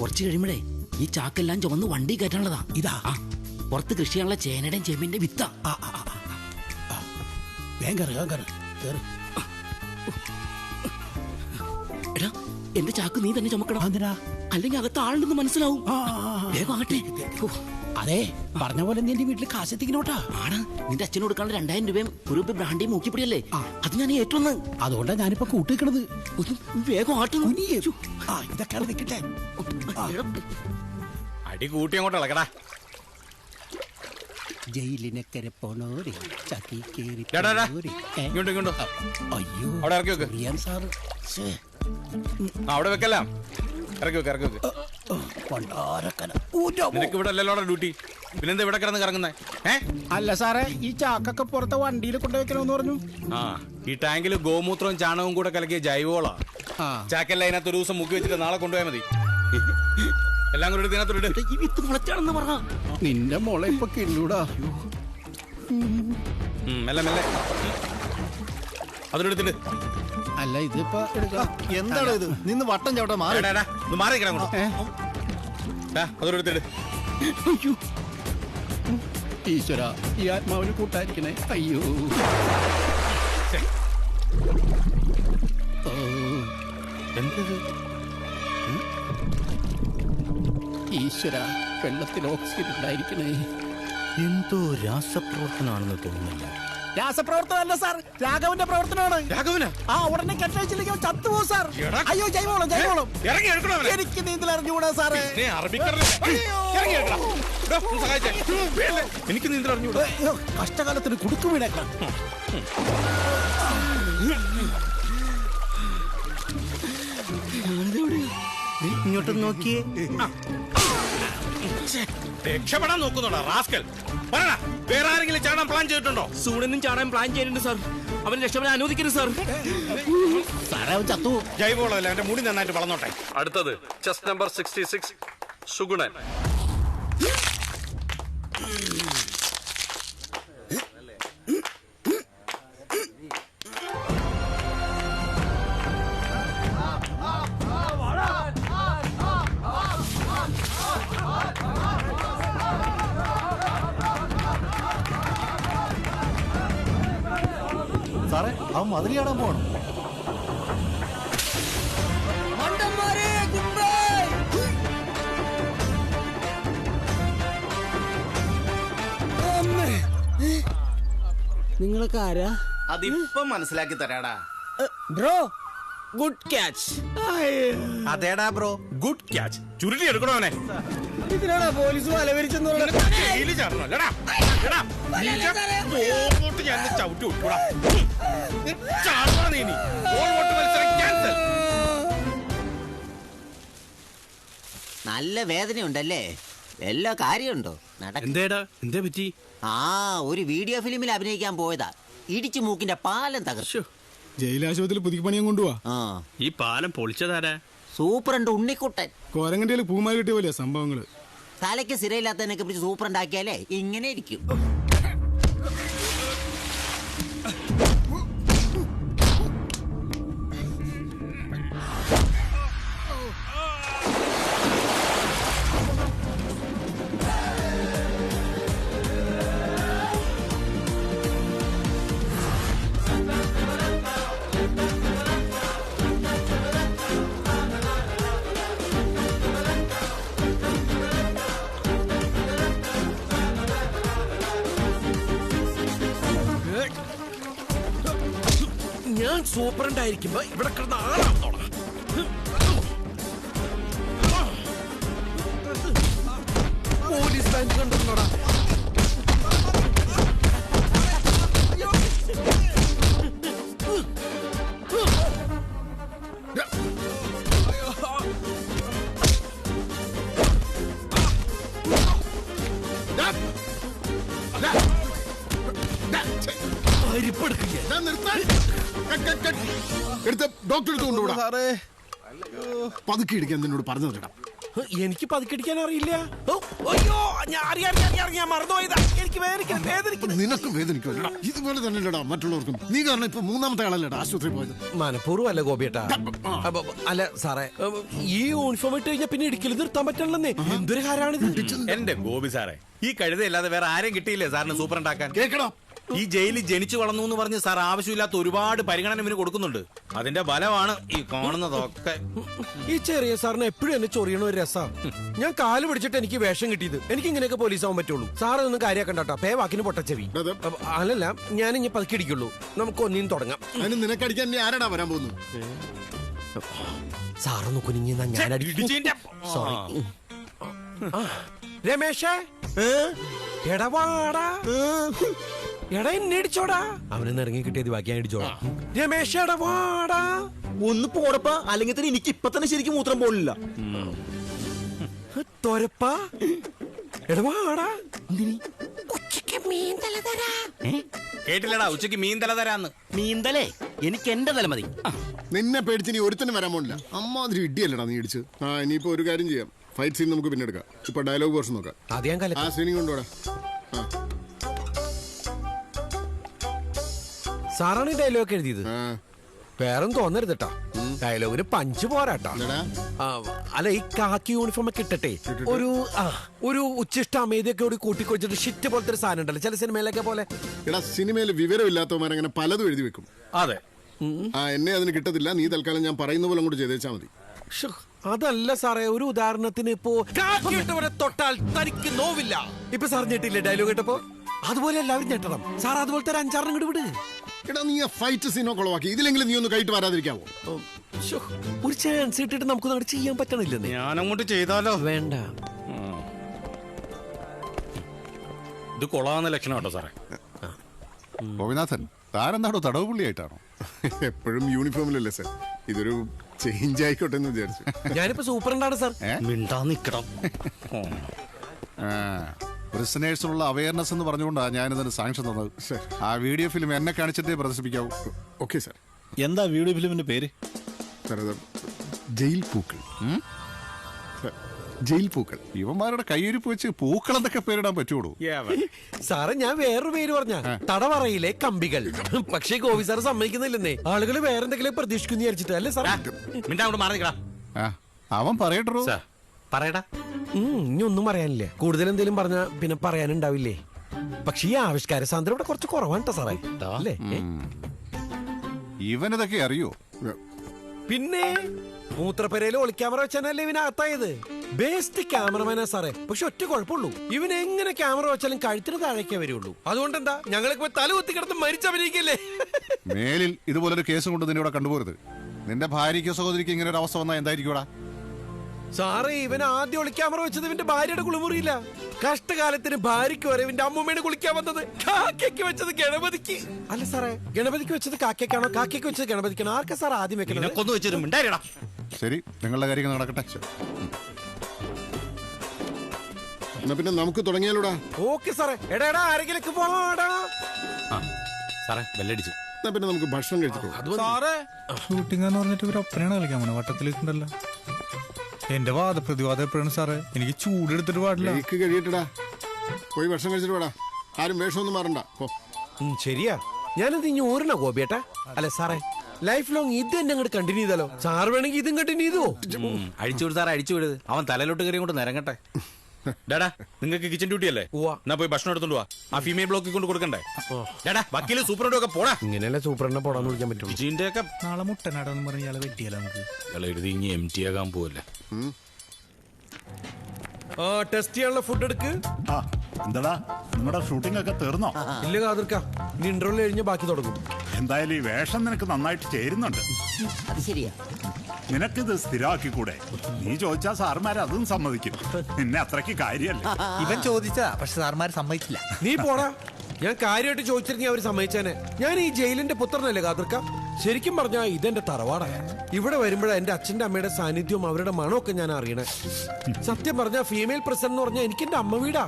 കുറച്ച് കഴിയുമ്പോഴേ ഈ ചാക്കെല്ലാം ചുമന്ന് വണ്ടി കയറ്റാനുള്ളതാ. ഇതാ. ആ പുറത്ത് കൃഷി ചെയ്യാനുള്ള ചേനയുടെയും ചെമ്പിന്റെ വിത്ത. എടാ എന്റെ ചാക്ക് നീ തന്നെ ചുമക്കണം. അല്ലെങ്കിൽ അകത്ത് ആളുണ്ടെന്ന് മനസ്സിലാവും. വേഗം ആകട്ടെ. അതെ പറഞ്ഞ പോലെ നീ എന്റെ വീട്ടിൽ കാശെത്തിക്കണോട്ടാ ആണ് നിന്റെ അച്ഛന് കൊടുക്കാനുള്ള രണ്ടായിരം രൂപയും ഒരു രൂപ ബ്രാൻഡിയും മൂക്കിപ്പിടിയല്ലേ അത് ഞാൻ ഏറ്റവും അതുകൊണ്ടാ ഞാനിപ്പോ കൂട്ടിക്കണത്. വേഗം ആട്ടു ഇതൊക്കെയാണ് നിൽക്കട്ടെ അടി കൂട്ടി അങ്ങോട്ട് ഇളക്കടാ ജയിലിനക്കര പോണോരെ ചക്കി കേറി അയ്യോ അവിടെ ഇറക്കി വെക്ക്. ആ, അവിടെ വെക്കല്ലാം. ഇറക്കി വെക്ക് ഇറക്കി വെക്ക്. നിനക്ക് ഇവിടെ അല്ലല്ലോ ഡ്യൂട്ടി പിന്നെന്താ ഇവിടെ കിടന്ന് കറങ്ങുന്നേ? ഏ? അല്ല സാറേ ഈ ചാക്കൊക്കെ പുറത്തെ വണ്ടിയിൽ കൊണ്ടുവെക്കണമെന്ന് പറഞ്ഞു. ആ ഈ ടാങ്കിൽ ഗോമൂത്രവും ചാണകവും കൂടെ കലക്കിയ ജൈവോളാ ആ. ചാക്കല്ല അതിനകത്ത് ഒരു ദിവസം മുക്കി വെച്ചിട്ട് നാളെ കൊണ്ടുപോയാൽ മതി. എല്ലാം കൂടെ മുളച്ചാണെന്ന് പറഞ്ഞ. നിന്റെ മോളെ ഇപ്പൊ കിള്ളൂടാ മെല്ലെ മെല്ലെ. അതിലെടുത്തിട്ട് അല്ല ഇതിപ്പോ എടുക്കാം. എന്താണ് ഇത്? നിന്ന് വട്ടം ചവിട്ട മാറി. മാറി കിടങ്ങോ ഏ? അയ്യോ. ഈശ്വര ഈ ആത്മാവിന് കൂട്ടായിരിക്കണേ. അയ്യോ. എന്തത്? ഈശ്വര വെള്ളത്തിൽ ഓക്സിജൻ ഉണ്ടായിരിക്കണേ. എന്തോ രാസപ്രവർത്തനമാണെന്ന് തോന്നുന്നില്ല. രാസപ്രവർത്തനമല്ല സാർ. രാഘവന്റെ പ്രവർത്തനമാണ്. രാഘവന? ആ ഉടനെ കെട്ടഴിച്ചില്ലെങ്കിൽ ചത്തുപോ സാർ. അയ്യോ ജൈവോളം ജൈവോളം ഇറങ്ങി എടുക്കണോ? എനിക്ക് നീന്തൽ അറിഞ്ഞുകൂടാ സാറേ? എനിക്ക് നീന്തൽ അറിഞ്ഞുകൂടാ. കഷ്ടകാലത്തിന് കുടുക്കു വീണേക്കാം. ഇങ്ങോട്ട് നോക്കിയേ. രക്ഷപ്പെടാൻ നോക്കുന്നുണ്ടോ റാസ്കൽ? വേറെ ആരെങ്കിലും ചാടാൻ പ്ലാൻ ചെയ്തിട്ടുണ്ടോ? സൂണെന്നും ചാടാൻ പ്ലാൻ ചെയ്തിട്ടുണ്ട് സാർ അവൻ രക്ഷപ്പെടാൻ അനുവദിക്കരുത് സാർ സാറേ അവൻ ചത്തു ജൈവവളമല്ല എന്റെ മുടി നന്നായിട്ട് വളർന്നോട്ടെ. അടുത്തത് chest number sixty six Sugunan. സാറേ അവൻ മതിലിയാടാൻ പോകണം നിങ്ങളൊക്കെ ആരാ? അതിപ്പം മനസ്സിലാക്കി തരാടാ. ബ്രോ! ഗുഡ് ക്യാച്ച് അതേടാ ബ്രോ. ഗുഡ് ക്യാച്ച് ചുരുളി എടുക്കണോ അവനെ? ഇതിനാടാ പോലീസ് വലവരിച്ചെന്ന്. നല്ല വേദനയുണ്ടല്ലേ? എല്ലാ കാര്യമുണ്ടോ? നടക്ക എന്തേടാ? എന്തേ പറ്റി? ആ ഒരു വീഡിയോ ഫിലിമിൽ അഭിനയിക്കാൻ പോയതാ. ഇടിച്ചു മൂക്കിന്റെ പാലം തകർച്ചു ജയിലാശുപത്രിയിൽ പുതുക്കിപ്പണിയും കൊണ്ടുപോവാ ആ. ഈ പാലം പൊളിച്ചതാരാ? സൂപ്രണ്ട് ഉണ്ണിക്കുട്ടൻ. കോരങ്ങണ്ടിയിൽ പൂമാരി കിട്ടിയ പോലെയാ സംഭവങ്ങൾ. തലയ്ക്ക് സ്ഥിരയില്ലാത്തതിനൊക്കെ പിടിച്ച് സൂപ്രണ്ടാക്കിയാലേ ഇങ്ങനെ ഇരിക്കും. സൂപ്രണ്ടായിരിക്കുമ്പോ ഇവിടെ കിടന്ന ആളാണോടാ പോലീസ് ബാങ്ക് കണ്ടിരുന്നോടാ സാറേ. പതുക്കി ഇടിക്കാൻ നിന്നോട് പറഞ്ഞു തരണം എനിക്ക് പതുക്കടിക്കാൻ അറിയില്ല. അയ്യോ ഞാൻ മറന്നുപോയതാ. എനിക്ക് വേദനിക്കണം വേദനിക്കണം നിനക്കും വേദനിക്കുമല്ലോ ഇതുപോലെ തന്നെയല്ലടാ മറ്റുള്ളവർക്കും. നീ കാരണം ഇപ്പൊ മൂന്നാമത്തെ ആളല്ലേടാ ആശുപത്രി പോയത്. മനഃപൂർവം അല്ല ഗോപിയേട്ടാ അല്ല സാറേ ഈ യൂണിഫോം ഇട്ട് കഴിഞ്ഞാൽ പിന്നെ ഇടിക്കൽ നിർത്താൻ പറ്റണല്ലേ എന്തൊരു കാര്യമാണ് എന്റെ ഗോപി സാറേ ഈ കഴുതയല്ലാതെ വേറെ ആരും കിട്ടിയില്ലേ സാറിന് സൂപ്പർ ഉണ്ടാക്കാൻ? കേക്കടാ. ഈ ജയിലിൽ ജനിച്ചു വളർന്നു എന്ന് പറഞ്ഞ് സാർ ആവശ്യമില്ലാത്ത ഒരുപാട് പരിഗണന ഇവന് കൊടുക്കുന്നുണ്ട്. അതിന്റെ ബലമാണ് ഈ കാണുന്നതൊക്കെ. ഈ ചെറിയ സാറിന് എപ്പോഴും എന്നെ ചൊറിയണ ഒരു രസാ. ഞാൻ കാൽ പിടിച്ചിട്ട് എനിക്ക് വേഷം കിട്ടിയത്. എനിക്ക് ഇങ്ങനെയൊക്കെ പോലീസ് ആവാൻ പറ്റുള്ളൂ. സാർ ഒന്നും കാര്യമാക്കണ്ട കേട്ടോ. പേ വാക്കിന് പൊട്ടച്ചെവി. അല്ലല്ല ഞാൻ ഇനി പതുക്കി അടിക്കുള്ളൂ നമുക്ക് ഒന്നിനും തുടങ്ങാം. നിനക്കടിക്കാൻ ആരാടാ വരാൻ പോകുന്നു സാറൊന്ന് കുനിഞ്ഞ ഞാൻ സോറി രമേശേ? എടാ വാടാ. എടാ എന്നെ ഇടിച്ചോടാ. അവന് ഇറങ്ങി കിട്ടിയത് ബാക്കി ഞാൻ ഇടിച്ചോടാ. രമേശ് വാടാ. ഒന്ന് പോടപ്പാ അല്ലെങ്കിൽ തന്നെ എനിക്ക് ഇപ്പൊ തന്നെ ശരിക്കും മൂത്രം പോലില്ല. തൊരപ്പാ. എടാ വാടാ. ഉച്ചയ്ക്ക് മീൻ തല തരാ കേട്ടില്ലടാ ഉച്ചയ്ക്ക് മീൻ തല തരാന്ന്. മീൻതലേ? എനിക്ക് എന്റെ തല മതി. നിന്നെ പേടിച്ച് നീ ഒരുത്തനും വരാൻ പോണില്ല. അമ്മാതിരി ഇടിയല്ലടാ നീ ഇടിച്ച് ആ ഇനിയിപ്പോ ഒരു കാര്യം ചെയ്യാം. ഫൈറ്റ് സീൻ നമുക്ക് പിന്നെ എടുക്കാം. ഇപ്പൊ ഡയലോഗ് പോർഷൻ നോക്കാം. അത് ഞാൻ ആ സീനിങ് കൊണ്ടുപോടാ സാറാണ് ഈ ഡയലോഗ് എഴുതിയത്. വേറൊന്നും തോന്നരുത് കേട്ടോ ഡയലോഗിന് പഞ്ച് പോരാട്ടോ. ആ, അല്ല ഈ കാക്കി യൂണിഫോം ഒക്കെ ഇട്ടിട്ടെ ഒരു ആ ഒരു ഉച്ചിഷ്ട അമേദിയൊക്കെ കൂടി കൂട്ടിക്കൊഴിച്ചിട്ട് ഷിറ്റ് പോലത്തെ ഒരു സാധനം ഉണ്ടല്ലോ. ചില സിനിമയിലൊക്കെ പോലെ. എടാ സിനിമയിൽ വിവരമില്ലാത്തവന്മാരങ്ങനെ പലതും എഴുതി വെക്കും. അതെ. ആ എന്നെ അതിന് കിട്ടത്തില്ല. നീ തൽക്കാലം ഞാൻ പറയുന്ന പോലെ അങ്ങോട്ട് ചെയ്തേച്ചാ മതി. ശ്ശോ, അതല്ല സാറേ ഒരു ഉദാഹരണത്തിന് ഇപ്പോ തൊട്ടാൽ തനിക്ക് നോവില്ല. ഇപ്പൊ സാർ ഞെട്ടില്ലേ ഡയലോഗ് കേട്ടപ്പോ? അതുപോലെ എല്ലാവരും ഞെട്ടണം. സാർ അതുപോലത്തെ ഒരു അഞ്ചാറിനും കൂടി വിട്. എടാ നീ ആ ഫൈറ്റ് സീനോ കൊളവാക്കി ഇതിലെങ്കിലും നീ ഒന്ന് കൈട്ട് വരാതിരിക്കാവോ? ഒരു ചാൻസ് ഇട്ടിട്ട് നമുക്ക് അങ്ങോട്ട് ചെയ്യാൻ ഞാൻ അങ്ങോട്ട് ചെയ്താലോ? വേണ്ട. ഇത് കൊള്ളാവുന്ന ലക്ഷണം കേട്ടോ സാറേ? ഗോപിനാഥൻ താരെന്താണോ തടവ് പുള്ളിയായിട്ടാണോ എപ്പോഴും യൂണിഫോമിലല്ലേ സാർ ഇതൊരു ചേഞ്ച് ആയിക്കോട്ടെ എന്ന് വിചാരിച്ചു. ഞാനിപ്പോ സൂപ്പറണ്ടാണ് സാർ മിണ്ടാ നിക്കണം പ്രിസനേഴ്സിനുള്ള അവയർനെസ് എന്ന് പറഞ്ഞുകൊണ്ടാണ് ഞാനിതിന് സാങ്ഷൻ തന്നത്. ആ വീഡിയോ ഫിലിം എന്നെ കാണിച്ചിട്ടേ പ്രദർശിപ്പിക്കാവൂ. ഓക്കെ സാർ എന്താ വീഡിയോ ഫിലിമിന്റെ പേര്? സാർ അത് ജയിൽ പൂക്കൾ. സാർ, ജയിൽ പൂക്കൾ. ഇവന്മാരുടെ കയ്യിരിപ്പ് വെച്ച് പൂക്കളെന്നൊക്കെ പേരിടാൻ പറ്റുള്ളൂ സാറേ ഞാൻ വേറൊരു പേര് പറഞ്ഞ. തടവറയിലെ കമ്പികൾ. പക്ഷേ ഗോപി സാറ് സമ്മതിക്കുന്നില്ലെന്നേ. ആളുകൾ വേറെന്തെങ്കിലും പ്രതീക്ഷിക്കുന്നു വിചാരിച്ചിട്ട് അല്ലേ സാർ മിണ്ടാ അങ്ങോട്ട് മാറി നിക്കടാ ആ അവൻ പറയട്ടോ സാർ പറയടാ. ഇനി ഒന്നും പറയാനില്ല? കൂടുതൽ എന്തെങ്കിലും പറഞ്ഞാ പിന്നെ പറയാനുണ്ടാവില്ലേ? പക്ഷെ ഈ ആവിഷ്കാര സാന്ദ്രം ഇവിടെ കുറച്ച് കുറവാണ് സാറേ. അല്ലേ? ഇവനതൊക്കെ അറിയോ? പിന്നെ മൂത്രപ്പരയിൽ ഒളിക്യാമറ വെച്ചാനല്ലേ ഇവനകത്തായത് ബേസ്റ്റ് ക്യാമറമാനാ സാറേ. പക്ഷെ ഒറ്റ കുഴപ്പമുള്ളൂ. ഇവൻ എങ്ങനെ ക്യാമറ വെച്ചാലും കഴുത്തിന് താഴേക്കേ വരുള്ളൂ. അതുകൊണ്ട് എന്താ ഞങ്ങൾക്ക് തല കുത്തി കിടന്ന് മരിച്ചഭിനയിക്കല്ലേ മേലിൽ ഇതുപോലൊരു കേസ് കൊണ്ട് നിന്നെ ഇവിടെ കണ്ടുപോരുത്. നിന്റെ ഭാര്യയ്ക്കോ സഹോദരിക്കോ ഇങ്ങനെ ഒരു അവസ്ഥ വന്നാൽ എന്തായിരിക്കൂടാ സാറേ ഇവൻ ആദ്യം ഒളിക്യാമറ വെച്ചത് ഇവന്റെ ഭാര്യയുടെ കുളിമുറിയില്ല കഷ്ടകാലത്തിന് ഭാര്യയ്ക്ക് വരെ ഇവന്റെ അമ്മൂമ്മേനെ കുളിക്കാൻ വന്നത്. കാക്കയ്ക്ക് വെച്ചത് ഗണപതിക്ക്. അല്ല സാറേ ഗണപതിക്ക് വെച്ചത് കാക്കയ്ക്കാണോ? കാക്കയ്ക്ക് വെച്ചത് ഗണപതിക്കാണോ? ആർക്കാ സാർ ആദ്യം വെക്കണം ശരി നിങ്ങളുടെ കാര്യങ്ങൾ നടക്കട്ടെ. എന്നാ പിന്നെ നമുക്ക് തുടങ്ങിയാലോടാ. ഓക്കെ സാറേ. എടാ എടാ ആരെങ്കിലൊക്കെ പോടാ സാറേ ബെല്ലടിച്ചു. എന്നാ പിന്നെ നമുക്ക് ഭക്ഷണം കഴിച്ചിട്ടു. സാറേ. ഷൂട്ടിംഗ് എന്ന് പറഞ്ഞിട്ട് ഇവർ ഒപ്പനയാണ് കളിക്കാൻ പോണേ. വട്ടത്തിലിട്ടുണ്ടല്ലോ. എന്റെ വാദപ്രതിവാദം എപ്പോഴാണ് സാറേ? എനിക്ക് ചൂടെടുത്തിട്ട് പാടില്ല. എനിക്ക് കഴിയട്ടടാ പോയി ഭക്ഷണം കഴിച്ചിട്ട് വേടാ. ആരും വേഷമൊന്നും മാറണ്ട. പോ. ഉം, ശരിയാ. ഞാനത് ഇനി ഓരണ ഗോപിയേട്ടാ അല്ല സാറേ ലൈഫ് ലോങ് ഇത് തന്നെ അങ്ങോട്ട് കണ്ടിന്യൂ ചെയ്താലോ? സാർ വേണമെങ്കിൽ ഇതും കണ്ടിന്യൂ ചെയ്തോ അടിച്ചു വിട് സാറേ അടിച്ചു വിട്. അവൻ തലയിലോട്ട് കയറി കൊണ്ട് നിരങ്ങട്ടെ. ഡാടാ നിങ്ങൾക്ക് കിച്ചൺ ഡ്യൂട്ടി അല്ലേ. എന്നാ പോയി ഭക്ഷണം എടുത്തോണ്ട് പോവാ ആ ഫീമെയിൽ ബ്ലോക്കിൽ കൊണ്ട് കൊടുക്കണ്ടേ? ഡാടാ വക്കീൽ സൂപ്രണ്ടും ഒക്കെ പോടാ. ഇങ്ങനെയല്ലേ സൂപ്പറിനെ പോടാന്ന് വിളിക്കാൻ പറ്റും കിച്ചിന്റെ ഒക്കെ നാളെ മുട്ടനാടെന്ന് പറഞ്ഞ ഇയാളെ വെട്ടിയാലോ നമുക്ക്? എഴുതി ഇനി എം ടി ആകാൻ പോവല്ലേ. ആ ടെസ്റ്റ് ചെയ്യാനുള്ള ഫുഡ് എടുക്ക്. ആ എന്താടാ? നിങ്ങളുടെ ഷൂട്ടിംഗ് ഒക്കെ തീർന്നോ? ഇല്ല കാതിർക്ക. ഇനി ഇന്റർവ്യൂ കഴിഞ്ഞ് ബാക്കി തുടങ്ങും. എന്തായാലും ഈ വേഷം നിനക്ക് നന്നായിട്ട് ചേരുന്നുണ്ട്. അത് ശരിയാ. നിനക്കിത് സ്ഥിരമാക്കിക്കൂടെ? നീ ചോദിച്ചാ സാർമാര് അതും സമ്മതിക്കും. നിന്നെ അത്രയ്ക്ക് കാര്യല്ല ഇവൻ ചോദിച്ചാ പക്ഷെ സാർമാർ സമ്മതിച്ചില്ല. നീ പോടാ. ഞാൻ കാര്യമായിട്ട് ചോദിച്ചിരുന്നെങ്കിൽ അവർ സമ്മതിച്ചേനെ. ഞാൻ ഈ ജയിലിന്റെ പുത്രനല്ലേ കാതിർക്ക? ശരിക്കും പറഞ്ഞാ ഇതെന്റെ തറവാടാ. ഇവിടെ വരുമ്പോഴാ എന്റെ അച്ഛന്റെ അമ്മയുടെ സാന്നിധ്യവും അവരുടെ മണമൊക്കെ ഞാൻ അറിയണേ. സത്യം പറഞ്ഞ ഫീമെയിൽ പ്രസിഡന്റ് എന്ന് പറഞ്ഞാൽ എനിക്ക് എന്റെ അമ്മ വീടാ.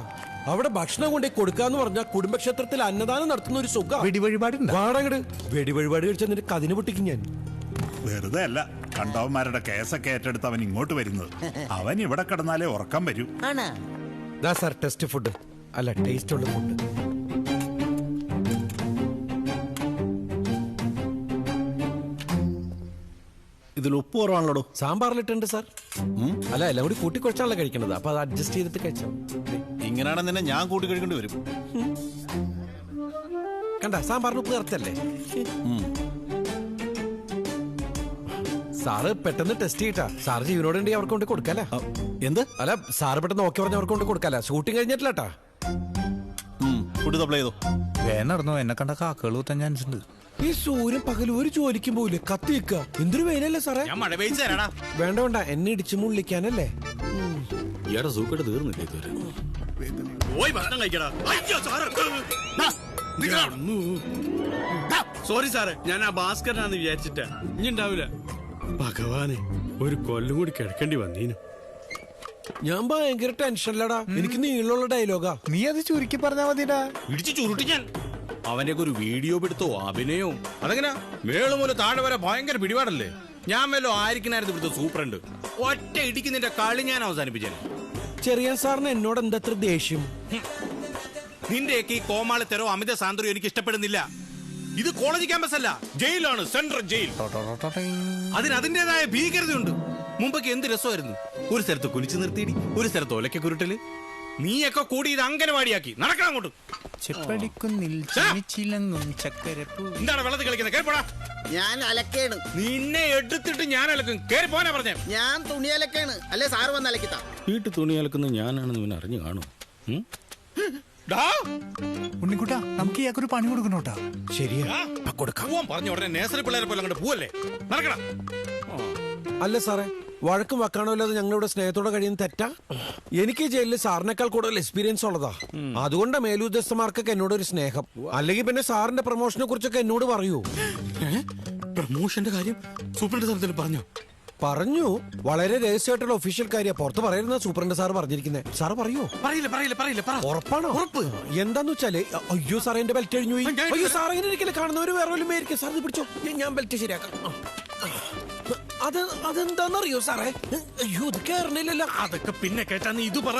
അവിടെ ഭക്ഷണം കൊണ്ടേ കൊടുക്കാന്ന് പറഞ്ഞാൽ കുടുംബക്ഷേത്രത്തിൽ അന്നദാനം നടത്തുന്ന ഒരു സുഖം. വാടകട് വെടി വഴിപാട് കഴിച്ചാൽ നിന്റെ കതിന് പൊട്ടിക്കും ഞാൻ. വെറുതെ അല്ല കണ്ടവന്മാരുടെ കേസൊക്കെ ഏറ്റെടുത്ത് അവൻ ഇങ്ങോട്ട് വരുന്നത്. അവൻ ഇവിടെ കിടന്നാലേ ഉറക്കം വരൂ. ആണാ? ദാ സാർ ടെസ്റ്റ് ഫുഡ് അല്ല ടേസ്റ്റ് ഉള്ള ഫുഡ് ഇതിൽ ഉപ്പ് കുറവാണല്ലോ സാമ്പാറിലിട്ടുണ്ട് സാർ. അല്ല എല്ലാം കൂടി കൂട്ടി കൂട്ടിക്കുറച്ചാണല്ലോ കഴിക്കണത്. അപ്പൊ അത് അഡ്ജസ്റ്റ് ചെയ്തിട്ട് കഴിച്ചു? ഇങ്ങനെയാണെന്ന് തന്നെ ഞാൻ കൂട്ടി കഴിക്കേണ്ടി വരും. കണ്ട സാമ്പാറിന് ഉപ്പ് കറക്റ്റല്ലേ? സാറ് പെട്ടെന്ന് ടെസ്റ്റ് ചെയ്യട്ടാ. സാറ് ജീവനോടുണ്ടെങ്കിൽ അവർക്ക് കൊണ്ട് കൊടുക്കല്ല എന്ത്? അല്ല സാറ് പെട്ടെന്ന് ഓക്കെ പറഞ്ഞ അവർക്ക് കൊണ്ട് കൊടുക്കല്ല ഷൂട്ടിംഗ് കഴിഞ്ഞിട്ടില്ലാട്ടാ ഫുഡ് സപ്ലൈ ചെയ്തോ? വേ നടന്നോ എന്നെ കണ്ട കാക്കകൾ കുത്താൻ ചാൻസ് ഉണ്ട് ഈ സൂര്യൻ പകൽ ഒരു ജോലിക്കും പോയില്ലേ കത്തി വെക്ക എന്തൊരു വെയിലല്ലേ സാറേ? ഞാൻ മഴ പെയ്ച്ചു തരാടാ. വേണ്ട വേണ്ട. എന്നെ ഇടിച്ചു മുള്ളിക്കാനല്ലേ? ഇയാടെ സൂക്കേട് തീർന്നില്ല ഇതുവരെ? പോയി ഭക്ഷണം കഴിക്കടാ. അയ്യോ സാറ്. സോറി സാറേ. ഞാൻ ആ ഭാസ്കരനാന്ന് വിചാരിച്ചിട്ടാ. ഇനി ഉണ്ടാവില്ല ഭഗവാനെ ഒരു കൊല്ലം കൂടി കിടക്കേണ്ടി വന്നീനു. ഞാൻ ഭയങ്കര ടെൻഷനിലടാ. എനിക്ക് നീളമുള്ള ഡയലോഗാ നീ അത് ചുരുക്കി പറഞ്ഞാ മതിടാ. ഇടിച്ചു ചുരുട്ടി ഞാൻ. അവന്റെ ഒരു വീഡിയോ പിടുത്തോ അഭിനയോ അതെങ്ങനെ? മേൾ മുതൽ താഴെ വരെ ഭയങ്കര പിടിപാടല്ലേ? ഞാൻ വല്ലോ ആയിരിക്കണായിരുന്നു ഇവിടുത്തെ സൂപ്രണ്ട്. ഒറ്റ ഇടിക്കുന്നതിന്റെ കളി ഞാൻ അവസാനിപ്പിച്ചേ ചെറിയ സാറിന് എന്നോട് എന്തത്ര ദേഷ്യം? നിന്റെയൊക്കെ ഈ കോമാളിത്തരോ അമിത സാന്ദ്രോ എനിക്ക് ഇഷ്ടപ്പെടുന്നില്ല. ഇത് കോളേജ് ക്യാമ്പസ് അല്ല ജയിലാണ് സെൻട്രൽ ജയിൽ. അതിന് അതിന്റേതായ ഭീകരതയുണ്ട്. മുമ്പൊക്കെ എന്ത് രസമായിരുന്നു? ഒരു സ്ഥലത്ത് കുലിച്ചു നിർത്തിയിടി ഒരു സ്ഥലത്ത് ഒലക്ക കുരുട്ടൽ. നീയൊക്കെ കൂടി ഇത് അങ്കനവാടിയാക്കി നടക്കണം അങ്ങോട്ട്. ചെപ്പടിക്കുന്നിൽ! ചിലങ്ങും ചക്കരപ്പൂ. എന്താണ് വെള്ളത്തിൽ കളിക്കുന്നത്? കേറിപ്പോടാ ഞാൻ അലക്കേണ്. നിന്നെ എടുത്തിട്ട് ഞാൻ അലക്കും. കേറി പോനാ പറഞ്ഞേ. ഞാൻ തുണി അലക്കേണ്. അല്ലെ സാറ് വന്ന് അലക്കിത്താ. വീട്ടു തുണി അലക്കുന്നത് ഞാനാണെന്ന് ഇവൻ അറിഞ്ഞു കാണും. ഉണ്ണിക്കുട്ടാ നമുക്ക് ഇയാൾക്കൊരു പണി കൊടുക്കണോട്ടാ ശരിയാ. പോവാൻ പറഞ്ഞ ഉടനെ നേസറി പിള്ളേരെ പോലെ അങ്ങോട്ട് പോവല്ലേ? നടക്കണം അല്ല സാറേ വഴക്കും വക്കാണോ അല്ലാതെ ഞങ്ങളിവിടെ സ്നേഹത്തോടെ കഴിയുന്ന തെറ്റാ? എനിക്ക് ജയിലിൽ സാറിനേക്കാൾ കൂടുതൽ എക്സ്പീരിയൻസ് ഉള്ളതാ. അതുകൊണ്ട് മേലുദ്യോഗസ്ഥന്മാർക്കൊക്കെ എന്നോട് ഒരു സ്നേഹം അല്ലെങ്കിൽ പിന്നെ സാറിന്റെ പ്രൊമോഷനെ കുറിച്ചൊക്കെ എന്നോട് പറയൂ. പ്രൊമോഷന്റെ കാര്യം സൂപ്രണ്ട് പറഞ്ഞു പറഞ്ഞോ? പറഞ്ഞു. വളരെ രഹസ്യമായിട്ടുള്ള ഒഫീഷ്യൽ കാര്യം. പുറത്ത് പറയുന്ന സൂപ്രണ്ട് സാർ പറഞ്ഞിരിക്കുന്നത് സാർ പറയോ? പറയില്ല പറയില്ല പറയില്ല. പറ. ഉറപ്പാണോ? ഉറപ്പ്. എന്താന്ന് വെച്ചാൽ അയ്യോ സാറേ എന്റെ ബെൽറ്റ് കഴിഞ്ഞു അയ്യോ സാർ ഇങ്ങനെ കാണുന്ന കാണുന്നവര് വേറെ വല്ലതും സാർ ഇത് പിടിച്ചോ. ഞാൻ- ബെൽറ്റ് ശരിയാക്കാം. അത് അതെന്താന്നറിയോ സാറേ? അയ്യോ ഇത് കേറണില്ലല്ലോ. അതൊക്കെ പിന്നെ കേട്ടാ നീ ഇത് പറ.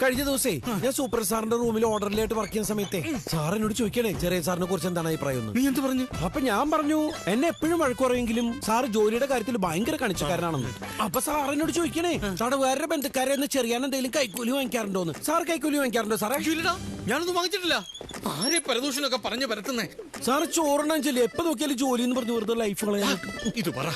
കഴിഞ്ഞ ദിവസേ ഞാൻ സൂപ്പർ സാറിന്റെ റൂമിൽ ഓർഡറിലായിട്ട് വർക്ക് ചെയ്യുന്ന സമയത്തെ സാർ എന്നോട് ചോദിക്കണേ ചെറിയ സാറിനെ കുറിച്ച് എന്താണ് അഭിപ്രായം. നീ എന്ത് പറഞ്ഞു? അപ്പൊ ഞാൻ പറഞ്ഞു എന്നെ എപ്പോഴും വഴക്ക് പറയുമെങ്കിലും സാറ് ജോലിയുടെ കാര്യത്തിൽ ഭയങ്കര കണിച്ചക്കാരനാണെന്ന്. അപ്പൊ സാർ എന്നോട് ചോദിക്കണേ സാറ് വേറെ ബന്ധുക്കാരെ എന്ന് ചെറിയാൻ എന്തെങ്കിലും കൈക്കൂലി വാങ്ങിക്കാറുണ്ടോന്ന്? സാർ കൈക്കൂലി വാങ്ങിക്കാറുണ്ടോ സാറേ? ഞാനൊന്നും വാങ്ങിച്ചിട്ടില്ല. ആരെ പരദൂഷണൊക്കെ പറഞ്ഞു പരത്തുന്നേ? സാറ് ചോറണം ചെല്ലി എപ്പോ നോക്കിയാലും ജോലി എന്ന് പറഞ്ഞു വെറുതെ ലൈഫ് ഇത് പറ.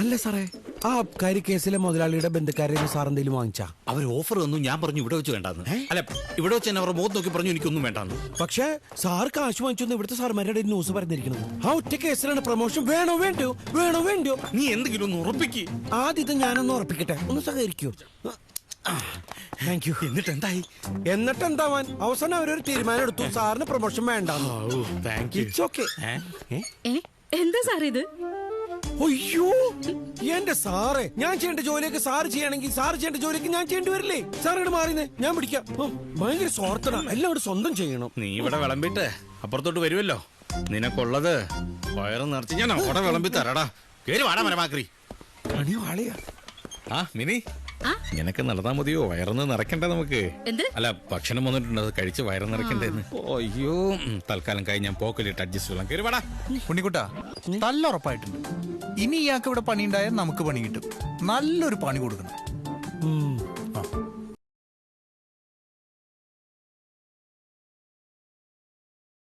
അല്ല സാറേ ആ അബ്കാരി കേസിലെ മുതലാളിയുടെ ബന്ധുക്കാരെ സാർ എന്തെങ്കിലും വാങ്ങിച്ചാ? അവർ ഓഫർ വന്നു ഞാൻ പറഞ്ഞു ഇവിടെ വെച്ച് വേണ്ടാന്ന്. അല്ല ഇവിടെ വെച്ച് തന്നെ അവർ മുഖത്ത് നോക്കി പറഞ്ഞു എനിക്കൊന്നും വേണ്ടാന്ന്. പക്ഷേ സാർ കാശ് വാങ്ങിച്ചു ഇവിടുത്തെ സാർമാരുടെ ന്യൂസ് പറഞ്ഞിരിക്കുന്നത്. ആ ഒറ്റ കേസിലാണ് പ്രൊമോഷൻ വേണോ വേണ്ടോ വേണോ വേണ്ടോ? നീ എന്തെങ്കിലും ഒന്ന് ഉറപ്പിക്ക്. ആദ്യത്തെ ഇത് ഞാനൊന്ന് ഉറപ്പിക്കട്ടെ. ഒന്ന് സഹകരിക്കൂ. താങ്ക് യു എന്നിട്ട് എന്തായി? എന്നിട്ട് എന്താവാൻ അവസാനം അവരൊരു തീരുമാനം എടുത്തു. സാറിന് പ്രൊമോഷൻ വേണ്ട താങ്ക് യു ഇറ്റ്സ് ഓക്കെ എന്താ സാർ ഇത്? അയ്യോ എന്റെ സാറേ ഞാൻ ചെയ്യേണ്ട ജോലിയൊക്കെ സാറ് ചെയ്യണമെങ്കിൽ സാറ് ചെയ്യേണ്ട ജോലിയൊക്കെ ഞാൻ ചെയ്യേണ്ടി വരില്ലേ? സാറിനോട് മാറിന്ന് ഞാൻ പിടിക്കാം. ഭയങ്കര സ്വാർത്ഥന. എല്ലാം ഇവിടെ സ്വന്തം ചെയ്യണം. നീ ഇവിടെ വിളമ്പിട്ട് അപ്പുറത്തോട്ട് വരുമല്ലോ. നിനക്കുള്ളത് വയറ് നിറച്ച് ഞാൻ അവിടെ വിളമ്പി തരാടാ. കേറി വാടാ മരമാക്രി. പണി വാളിയാ. ആ മിനി. നിനക്ക് നടന്നാ മതിയോ? വയറൊന്ന് നിറക്കണ്ടേ നമുക്ക്. എന്ത്? അല്ല ഭക്ഷണം വന്നിട്ടുണ്ട്. അത് കഴിച്ച് വയറ് നിറക്കണ്ടേന്ന് അയ്യോ. തൽക്കാലം കഴിഞ്ഞ് ഞാൻ പോക്കലിട്ട് അഡ്ജസ്റ്റ് ചെയ്യാം. കയറി വാടാ. ഉണ്ണിക്കുട്ടാ നല്ല ഉറപ്പായിട്ടുണ്ട് ഇനി ഇയാൾക്ക് ഇവിടെ പണി ഉണ്ടായാൽ നമുക്ക് പണി കിട്ടും. നല്ലൊരു പണി കൊടുക്കണം.